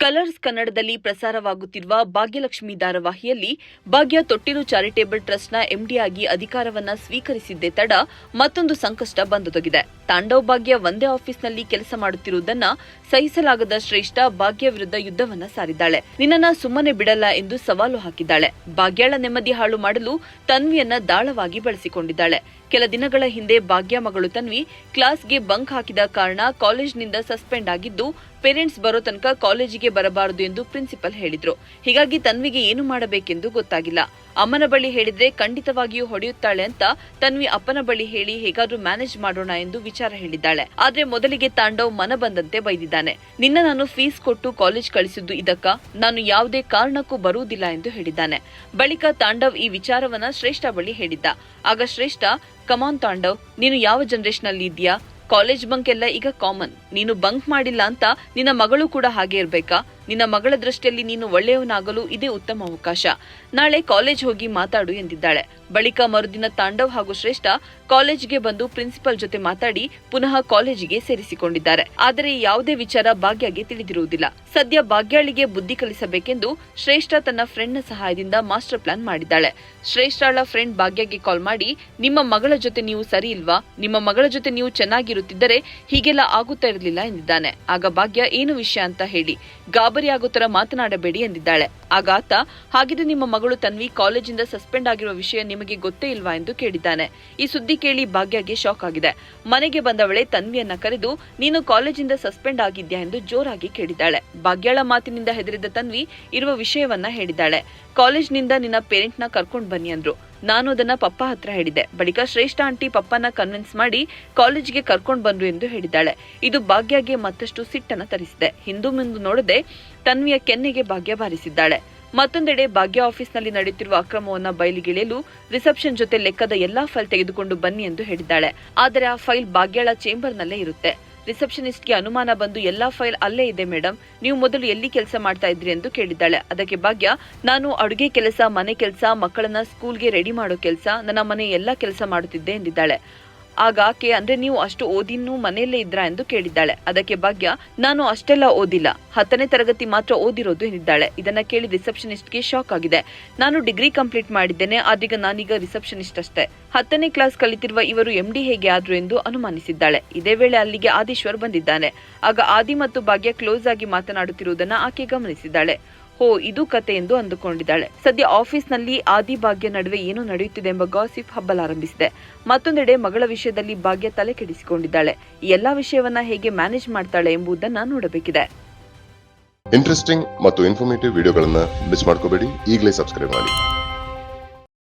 Colours ಕನ್ನಡದಲ್ಲಿ ಪ್ರಸಾರವಾಗುತ್ತಿರುವ ಭಾಗ್ಯಲಕ್ಷ್ಮಿ ಧಾರಾವಾಹಿಯಲ್ಲಿ ಭಾಗ್ಯ ತೊಟ್ಟಿಲು ಚಾರಿಟೇಬಲ್ ಟ್ರಸ್ಟ್ನ ಎಂಡಿಯಾಗಿ ಅಧಿಕಾರವನ್ನ ಸ್ವೀಕರಿಸಿದ್ದೇ ತಡ ಮತ್ತೊಂದು ಸಂಕಷ್ಟ ಬಂದೊದಗಿದೆ. ತಾಂಡವ್ ಭಾಗ್ಯ ಒಂದೇ ಆಫೀಸ್ನಲ್ಲಿ ಕೆಲಸ ಮಾಡುತ್ತಿರುವುದನ್ನ ಸಹಿಸಲಾಗದ ಶ್ರೇಷ್ಠ ಭಾಗ್ಯ ವಿರುದ್ಧ ಯುದ್ಧವನ್ನ ಸಾರಿದ್ದಾಳೆ. ನಿನ್ನನ್ನ ಸುಮ್ಮನೆ ಬಿಡಲ್ಲ ಎಂದು ಸವಾಲು ಹಾಕಿದ್ದಾಳೆ. ಭಾಗ್ಯಳ ನೆಮ್ಮದಿ ಹಾಳು ಮಾಡಲು ತನ್ವಿಯನ್ನ ದಾಳವಾಗಿ ಬಳಸಿಕೊಂಡಿದ್ದಾಳೆ. ಕೆಲ ದಿನಗಳ ಹಿಂದೆ ಭಾಗ್ಯ ಮಗಳು ತನ್ವಿ ಕ್ಲಾಸ್ಗೆ ಬಂಕ್ ಹಾಕಿದ ಕಾರಣ ಕಾಲೇಜ್ನಿಂದ ಸಸ್ಪೆಂಡ್ ಆಗಿದ್ದು, ಪೇರೆಂಟ್ಸ್ ಬರೋ ತನಕ ಕಾಲೇಜಿಗೆ ಬರಬಾರದು ಎಂದು ಪ್ರಿನ್ಸಿಪಲ್ ಹೇಳಿದ್ರು. ಹೀಗಾಗಿ ತನ್ವಿಗೆ ಏನು ಮಾಡಬೇಕೆಂದು ಗೊತ್ತಾಗಿಲ್ಲ. ಅಮ್ಮನ ಬಳಿ ಹೇಳಿದ್ರೆ ಖಂಡಿತವಾಗಿಯೂ ಹೊಡೆಯುತ್ತಾಳೆ ಅಂತ ತನ್ವಿ ಅಪ್ಪನ ಬಳಿ ಹೇಳಿ, ಹೇಗಾದ್ರೂ ಮ್ಯಾನೇಜ್ ಮಾಡೋಣ ಎಂದು ವಿಚಾರ ಹೇಳಿದ್ದಾಳೆ. ಆದ್ರೆ ಮೊದಲಿಗೆ ತಾಂಡವ್ ಮನ ಬಂದಂತೆ ಬೈದಿದ್ದಾನೆ. ನಿನ್ನ ನಾನು ಫೀಸ್ ಕೊಟ್ಟು ಕಾಲೇಜ್ ಕಳಿಸಿದ್ದು ಇದಕ್ಕ, ನಾನು ಯಾವುದೇ ಕಾರಣಕ್ಕೂ ಬರುವುದಿಲ್ಲ ಎಂದು ಹೇಳಿದ್ದಾನೆ. ಬಳಿಕ ತಾಂಡವ್ ಈ ವಿಚಾರವನ್ನ ಶ್ರೇಷ್ಠ ಬಳಿ ಹೇಳಿದ್ದ. ಆಗ ಶ್ರೇಷ್ಠ ಕಮಾನ್ ತಾಂಡವ್, ನೀನು ಯಾವ ಜನರೇಷನ್ ಅಲ್ಲಿ ಇದೆಯಾ ಕಾಲೇಜ್ ಬಂಕ್ ಎಲ್ಲ ಈಗ ಕಾಮನ್ ನೀನು ಬಂಕ್ ಮಾಡಿಲ್ಲ ಅಂತ ನಿನ್ನ ಮಗಳು ಕೂಡ ಹಾಗೆ ಇರ್ಬೇಕಾ? ನಿನ್ನ ಮಗಳ ದೃಷ್ಟಿಯಲ್ಲಿ ನೀನು ಒಳ್ಳೆಯವನಾಗಲು ಇದೇ ಉತ್ತಮ ಅವಕಾಶ. ನಾಳೆ ಕಾಲೇಜ್ ಹೋಗಿ ಮಾತಾಡು ಎಂದಿದ್ದಾಳೆ. ಬಳಿಕ ಮರುದಿನ ತಾಂಡವ್ ಹಾಗೂ ಶ್ರೇಷ್ಠ ಕಾಲೇಜ್ಗೆ ಬಂದು ಪ್ರಿನ್ಸಿಪಲ್ ಜೊತೆ ಮಾತಾಡಿ ಪುನಃ ಕಾಲೇಜಿಗೆ ಸೇರಿಸಿಕೊಂಡಿದ್ದಾರೆ. ಆದರೆ ಯಾವುದೇ ವಿಚಾರ ಭಾಗ್ಯಗೆ ತಿಳಿದಿರುವುದಿಲ್ಲ. ಸದ್ಯ ಭಾಗ್ಯಾಳಿಗೆ ಬುದ್ಧಿ ಕಲಿಸಬೇಕೆಂದು ಶ್ರೇಷ್ಠ ತನ್ನ ಫ್ರೆಂಡ್ನ ಸಹಾಯದಿಂದ ಮಾಸ್ಟರ್ ಪ್ಲಾನ್ ಮಾಡಿದ್ದಾಳೆ. ಶ್ರೇಷ್ಠಳ ಫ್ರೆಂಡ್ ಭಾಗ್ಯಗೆ ಕಾಲ್ ಮಾಡಿ, ನಿಮ್ಮ ಮಗಳ ಜೊತೆ ನೀವು ಸರಿ ಇಲ್ವಾ? ನಿಮ್ಮ ಮಗಳ ಜೊತೆ ನೀವು ಚೆನ್ನಾಗಿರುತ್ತಿದ್ದರೆ ಹೀಗೆಲ್ಲ ಆಗುತ್ತಾ ಇರಲಿಲ್ಲ ಎಂದಿದ್ದಾನೆ. ಆಗ ಭಾಗ್ಯ, ಏನು ವಿಷಯ? ಅಂತ ಹೇಳಿ, ಗಾಬರಿ ತರ ಮಾತನಾಡಬೇಡಿ ಎಂದಿದ್ದಾಳೆ. ಆಗ ಆತ ಹಾಗಿದ್ರೆ ನಿಮ್ಮ ಮಗಳು ತನ್ವಿ ಕಾಲೇಜಿಂದ ಸಸ್ಪೆಂಡ್ ಆಗಿರುವ ವಿಷಯ ನಿಮಗೆ ಗೊತ್ತೇ ಇಲ್ವಾ ಎಂದು ಕೇಳಿದ್ದಾನೆ. ಈ ಸುದ್ದಿ ಕೇಳಿ ಭಾಗ್ಯಗೆ ಶಾಕ್ ಆಗಿದೆ. ಮನೆಗೆ ಬಂದವಳೆ ತನ್ವಿಯನ್ನ ಕರೆದು, ನೀನು ಕಾಲೇಜಿಂದ ಸಸ್ಪೆಂಡ್ ಆಗಿದ್ಯಾ? ಎಂದು ಜೋರಾಗಿ ಕೇಳಿದ್ದಾಳೆ. ಭಾಗ್ಯಳ ಮಾತಿನಿಂದ ಹೆದರಿದ ತನ್ವಿ ಇರುವ ವಿಷಯವನ್ನ ಹೇಳಿದ್ದಾಳೆ. ಕಾಲೇಜ್ನಿಂದ ನಿನ್ನ ಪೇರೆಂಟ್ನ ಕರ್ಕೊಂಡು ಬನ್ನಿ ಅಂದ್ರು. ನಾನು ಅದನ್ನ ಪಪ್ಪ ಹತ್ರ ಹೇಳಿದೆ ಬಳಿಕ ಶ್ರೇಷ್ಠ ಆಂಟಿ ಪಪ್ಪನ ಕನ್ವಿನ್ಸ್ ಮಾಡಿ ಕಾಲೇಜಿಗೆ ಕರ್ಕೊಂಡು ಬಂದ್ರು ಎಂದು ಹೇಳಿದ್ದಾಳೆ. ಇದು ಭಾಗ್ಯಗೆ ಮತ್ತಷ್ಟು ಸಿಟ್ಟನ್ನ ತರಿಸಿದೆ. ಹಿಂದೂ ಮುಂದೆ ನೋಡದೆ ತನ್ವಿಯ ಕೆನ್ನೆಗೆ ಭಾಗ್ಯ ಬಾರಿಸಿದ್ದಾಳೆ. ಮತ್ತೊಂದೆಡೆ ಭಾಗ್ಯ ಆಫೀಸ್ನಲ್ಲಿ ನಡೆಯುತ್ತಿರುವ ಅಕ್ರಮವನ್ನು ಬಯಲಿಗೆಳೆಯಲು ರಿಸೆಪ್ಷನ್ ಜೊತೆ ಲೆಕ್ಕದ ಎಲ್ಲಾ ಫೈಲ್ ತೆಗೆದುಕೊಂಡು ಬನ್ನಿ ಎಂದು ಹೇಳಿದ್ದಾಳೆ. ಆದರೆ ಆ ಫೈಲ್ ಭಾಗ್ಯಳ ಚೇಂಬರ್ನಲ್ಲೇ ಇರುತ್ತೆ. ರಿಸೆಪ್ಷನಿಸ್ಟ್ಗೆ ಅನುಮಾನ ಬಂದು ಎಲ್ಲಾ ಫೈಲ್ ಅಲ್ಲೇ ಇದೆ ಮೇಡಮ್ ನೀವು ಮೊದಲು ಎಲ್ಲಿ ಕೆಲಸ ಮಾಡ್ತಾ ಇದ್ರಿ ಎಂದು ಕೇಳಿದ್ದಾಳೆ. ಅದಕ್ಕೆ ಭಾಗ್ಯ, ನಾನು ಅಡುಗೆ ಕೆಲಸ, ಮನೆ ಕೆಲಸ, ಮಕ್ಕಳನ್ನ ಸ್ಕೂಲ್ಗೆ ರೆಡಿ ಮಾಡೋ ಕೆಲಸ, ನನ್ನ ಮನೆ ಎಲ್ಲಾ ಕೆಲಸ ಮಾಡುತ್ತಿದ್ದೆ ಎಂದಿದ್ದಾಳೆ. ಆಗ ಆಕೆ ಅಂದ್ರೆ ನೀವು ಅಷ್ಟು ಓದಿನ್ನೂ ಮನೆಯಲ್ಲೇ ಇದ್ರಾ ಎಂದು ಕೇಳಿದ್ದಾಳೆ. ಅದಕ್ಕೆ ಭಾಗ್ಯ, ನಾನು ಅಷ್ಟೆಲ್ಲ ಓದಿಲ್ಲ. ಹತ್ತನೇ ತರಗತಿ ಮಾತ್ರ ಓದಿರೋದು ಎಂದಿದ್ದಾಳೆ. ಇದನ್ನ ಕೇಳಿ ರಿಸೆಪ್ಷನಿಸ್ಟ್ಗೆ ಶಾಕ್ ಆಗಿದೆ. ನಾನು ಡಿಗ್ರಿ ಕಂಪ್ಲೀಟ್ ಮಾಡಿದ್ದೇನೆ ಆದ್ರೀಗ ನಾನೀಗ ರಿಸೆಪ್ಷನಿಸ್ಟ್ ಅಷ್ಟೇ. ಹತ್ತನೇ ಕ್ಲಾಸ್ ಕಲಿತಿರುವ ಇವರು ಎಂ ಡಿ ಹೇಗೆ ಆದ್ರು ಎಂದು ಅನುಮಾನಿಸಿದ್ದಾಳೆ. ಇದೇ ವೇಳೆ ಅಲ್ಲಿಗೆ ಆದೀಶ್ವರ್ ಬಂದಿದ್ದಾನೆ. ಆಗ ಆದಿ ಮತ್ತು ಭಾಗ್ಯ ಕ್ಲೋಸ್ ಆಗಿ ಮಾತನಾಡುತ್ತಿರುವುದನ್ನ ಆಕೆ ಗಮನಿಸಿದ್ದಾಳೆ. ಹೋ ಇದು ಕತೆ ಎಂದು ಅಂದುಕೊಂಡಿದ್ದಾಳೆ. ಸದ್ಯ ಆಫೀಸ್ನಲ್ಲಿ ಆದಿ ಭಾಗ್ಯ ನಡುವೆ ಏನು ನಡೆಯುತ್ತಿದೆ ಎಂಬ ಗಾಸಿಪ್ ಹಬ್ಬಲಾರಂಭಿಸಿದೆ ಮತ್ತೊಂದೆಡೆ ಮಗಳ ವಿಷಯದಲ್ಲಿ ಭಾಗ್ಯ ತಲೆ ಕೆಡಿಸಿಕೊಂಡಿದ್ದಾಳೆ. ಈ ಎಲ್ಲಾ ವಿಷಯವನ್ನ ಹೇಗೆ ಮ್ಯಾನೇಜ್ ಮಾಡ್ತಾಳೆ ಎಂಬುದನ್ನ ನೋಡಬೇಕಿದೆ. ಇಂಟ್ರೆಸ್ಟಿಂಗ್ ಮತ್ತು ಇನ್ಫಾರ್ಮೇಟಿವ್ ವಿಡಿಯೋಗಳನ್ನ ಮಿಸ್ ಮಾಡ್ಕೋಬೇಡಿ. ಈಗಲೇ ಸಬ್ಸ್ಕ್ರೈಬ್ ಮಾಡಿ.